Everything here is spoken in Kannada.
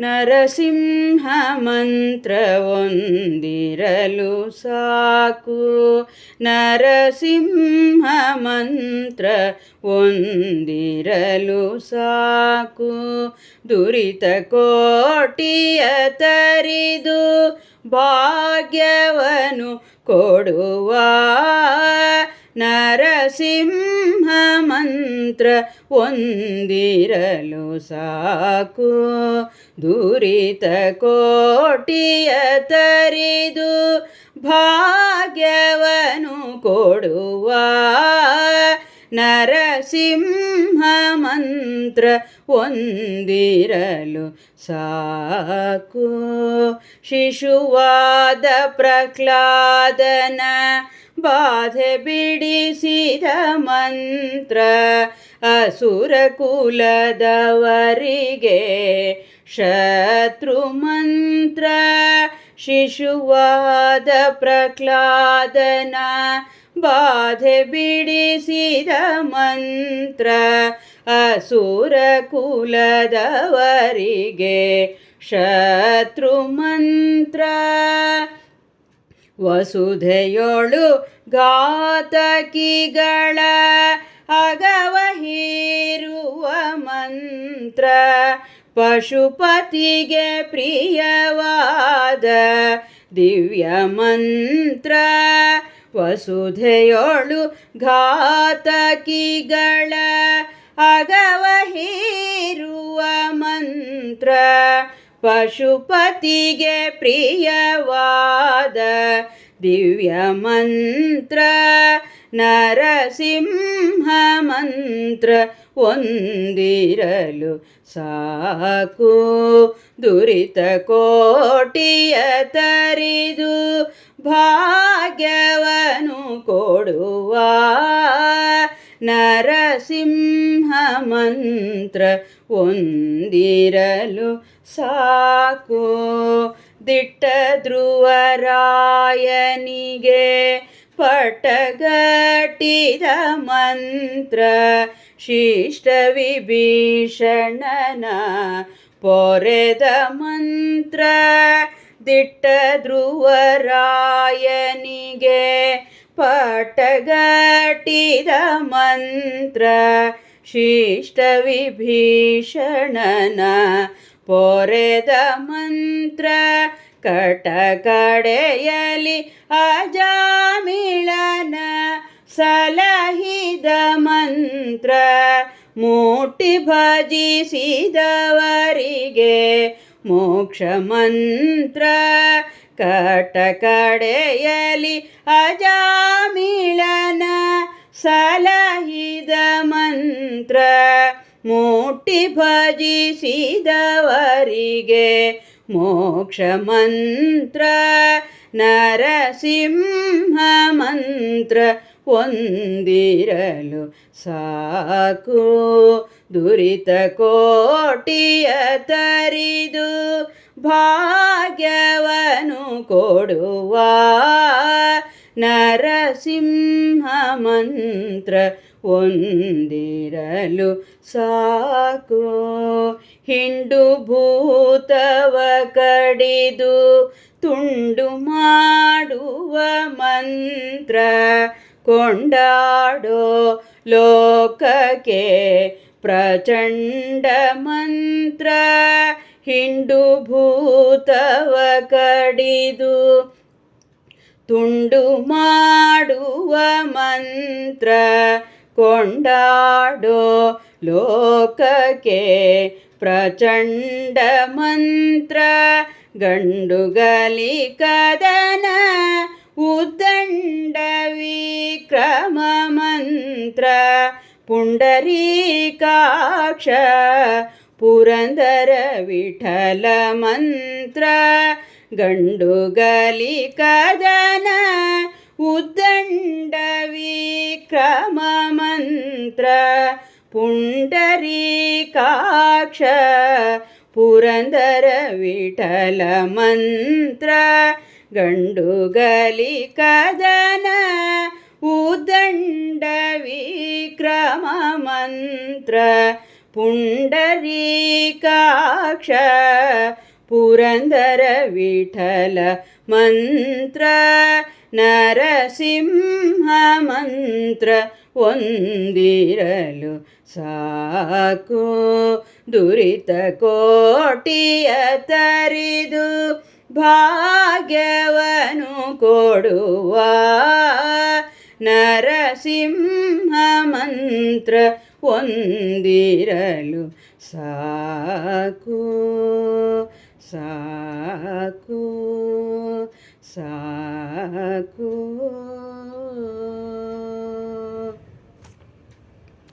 ನರಸಿಂಹ ಮಂತ್ರವೊಂದಿರಲು ಸಾಕು. ನರಸಿಂಹ ಮಂತ್ರ ಒಂದಿರಲು ಸಾಕು. ದುರಿತ ಕೋಟಿಯ ತರಿದು ಭಾಗ್ಯವನು ಕೊಡುವ ನರಸಿಂಹ ಮಂತ್ರ ಒಂದಿರಲು ಸಾಕು. ದುರಿತ ಕೋಟಿಯ ತರಿದು ಭಾಗ್ಯವನು ಕೊಡುವ ನರಸಿಂಹ ಮಂತ್ರ ಒಂದಿರಲು ಸಾಕು. ಶಿಶುವಾದ ಪ್ರಹ್ಲಾದನ ಬಾಧೆ ಬಿಡಿಸಿದ ಮಂತ್ರ ಅಸುರ ಕುಲದವರಿಗೆ ಶತ್ರು ಮಂತ್ರ ಶಿಶುವಾದ ಪ್ರಹ್ಲಾದನ ಬಾಧೆ ಬಿಡಿಸಿದ ಮಂತ್ರ ಅಸುರ ಕುಲದವರಿಗೆ ಶತ್ರು ಮಂತ್ರ ವಸುಧೆಯೊಳು ಘಾತಕಿಗಳ ಅಗವ ಹೀರುವ ಮಂತ್ರ ಪಶುಪತಿಗೆ ಪ್ರಿಯವಾದ ದಿವ್ಯ ಮಂತ್ರ ವಸುಧೆಯೋಳು ಘಾತಕಿಗಳ ಅಗವ ಹೀರುವ ಮಂತ್ರ ಪಶುಪತಿಗೆ ಪ್ರಿಯವಾದ ದಿವ್ಯ ಮಂತ್ರ ನರಸಿಂಹ ಮಂತ್ರ ಒಂದಿರಲು ಸಾಕು. ದುರಿತ ಕೋಟಿಯ ತರಿದು ಭಾಗ್ಯವನು ಕೊಡುವ ಮಂತ್ರ ಒಂದಿರಲು ಸಾಕು. ದಿಟ್ಟ ಧ್ರುವರಾಯನಿಗೆ ಪಟಗಟ್ಟಿದ ಮಂತ್ರ ಶಿಷ್ಟ ವಿಭೀಷಣನ ಪೊರೆದ ಮಂತ್ರ ದಿಟ್ಟ ಧ್ರುವರಾಯನಿಗೆ ಪಟಗಟ್ಟಿದ ಮಂತ್ರ ಶಿಷ್ಟ ವಿಭೀಷಣನ ಪೊರೆದ ಮಂತ್ರ ಕಟಕಡೆಯಲಿ ಅಜಾಮಿಳನ ಸಲಹಿದ ಮಂತ್ರ ಮೂಟಿ ಭಜಿಸಿದವರಿಗೆ ಮೋಕ್ಷ ಮಂತ್ರ ಕಟಕಡೆಯಲಿ ಅಜಾಮಿಳನ ಸಲಹಿದ ಮಂತ್ರ ಮೂಟಿ ಭಜಿಸಿದವರಿಗೆ ಮೋಕ್ಷ ಮಂತ್ರ ನರಸಿಂಹ ಮಂತ್ರ ಒಂದಿರಲು ಸಾಕು. ದುರಿತ ಕೋಟಿಯ ತರಿದು ಭಾಗ್ಯವನು ಕೊಡುವ ನರಸಿಂಹ ಮಂತ್ರ ಒಂದಿರಲು ಸಾಕು. ಹಿಂಡು ಭೂತವ ಕಡಿದು ತುಂಡು ಮಾಡುವ ಮಂತ್ರ ಕೊಂಡಾಡೋ ಲೋಕಕ್ಕೆ ಪ್ರಚಂಡ ಮಂತ್ರ. ಹಿಂಡು ಭೂತವ ಕಡಿದು ತುಂಡು ಮಾಡುವ ಮಂತ್ರ ಕೊಂಡಾಡೋ ಲೋಕಕ್ಕೆ ಪ್ರಚಂಡ ಮಂತ್ರ ಗಂಡುಗಲಿ ಕದನ ಉದ್ದಂಡ ವಿಕ್ರಮ ಮಂತ್ರ ಪುಂಡರೀಕಾಕ್ಷ ಪುರಂದರ ವಿಠಲ ಮಂತ್ರ ಗಂಡುಗಲಿ ಕದನ ಉದ್ದಂಡ ವಿಕ್ರಮ ಮಂತ್ರ ಪುಂಡರೀಕಾಕ್ಷ ಪುರಂದರ ವಿಠಲ ಮಂತ್ರ ಗಂಡುಗಲಿ ಕದನ ಉದ್ದಂಡ ವಿಕ್ರಮ ಮಂತ್ರ ಪುಂಡರೀಕಾಕ್ಷ ಪುರಂದರ ವಿಠಲ ಮಂತ್ರ, ನರಸಿಂಹ ಮಂತ್ರ ಒಂದಿರಲು ಸಾಕು. ದುರಿತ ಕೋಟಿಯ ತರಿದು ಭಾಗ್ಯವನು ಕೊಡುವ ನರಸಿಂಹ ಮಂತ್ರ ಒಂದಿರಲು ಸಾಕು. ಸಾಕು ಸಾಕು.